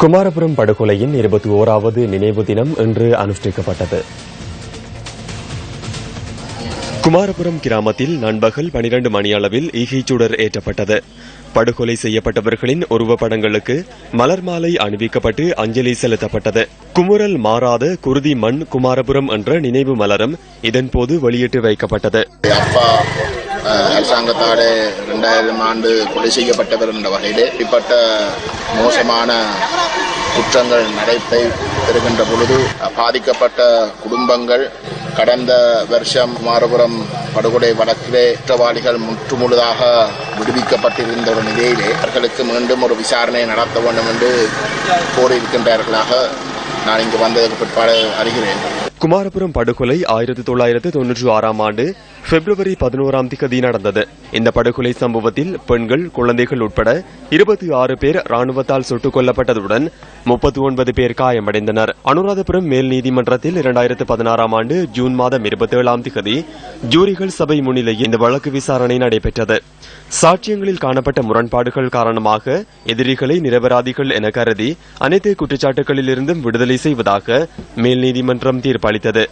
குமாரபுரம் படுகொலையின் இருபத்தி ஓராவது நினைவு தினம் இன்று அனுஷ்டிக்கப்பட்டது. குமாரபுரம் கிராமத்தில் நண்பகல் பனிரண்டு மணியளவில் ஈகைச்சுடர் ஏற்றப்பட்டது. படுகொலை செய்யப்பட்டவர்களின் உருவப்படங்களுக்கு மலர் மாலை அணிவிக்கப்பட்டு அஞ்சலி செலுத்தப்பட்டது. குமுறல் மாறாத குருதி மண் குமாரபுரம் என்ற நினைவு மலரும் இதன்போது வெளியிட்டு வைக்கப்பட்டது. அரசாங்கத்தால் ரெண்டாயிரம் ஆண்டு கொலை செய்யப்பட்டவர் என்ற வகையிலே இப்படிப்பட்ட மோசமான குற்றங்கள் நடைபெற பெறுகின்ற பொழுது பாதிக்கப்பட்ட குடும்பங்கள் கடந்த வருஷம் மாறுபுறம் படுகொலை வழக்கிலே குற்றவாளிகள் முற்றுமுழுதாக விடுவிக்கப்பட்டிருந்த ஒரு நிலையிலே அவர்களுக்கு மீண்டும் ஒரு விசாரணை நடத்த வேண்டும் என்று கோரியிருக்கின்றார்களாக நான் இங்கு வந்ததற்கு பிற்பாடு அறிகிறேன். குமாரபுரம் படுகொலை ஆயிரத்தி தொள்ளாயிரத்து தொன்னூற்றி ஆறாம் ஆண்டு பிப்ரவரி பதினோராம் திகதி நடந்தது. இந்த படுகொலை சம்பவத்தில் பெண்கள் குழந்தைகள் உட்பட இருபத்தி ஆறு பேர் ராணுவத்தால் சுட்டுக் கொல்லப்பட்டதுடன் முப்பத்தி ஒன்பது பேர் காயமடைந்தனர். அனுராதபுரம் மேல் நீதிமன்றத்தில் இரண்டாயிரத்து பதினாறாம் ஆண்டு ஜூன் மாதம் இருபத்தி ஏழாம் திகதி ஜூரிகள் சபை முன்னிலையில் இந்த வழக்கு விசாரணை நடைபெற்றது. சாட்சியங்களில் காணப்பட்ட முரண்பாடுகள் காரணமாக எதிரிகளை நிரபராதிகள் என கருதி அனைத்து குற்றச்சாட்டுகளிலிருந்தும் விடுதலை செய்வதாக மேல் நீதிமன்றம் தீர்ப்பு தீர்ப்பளித்தது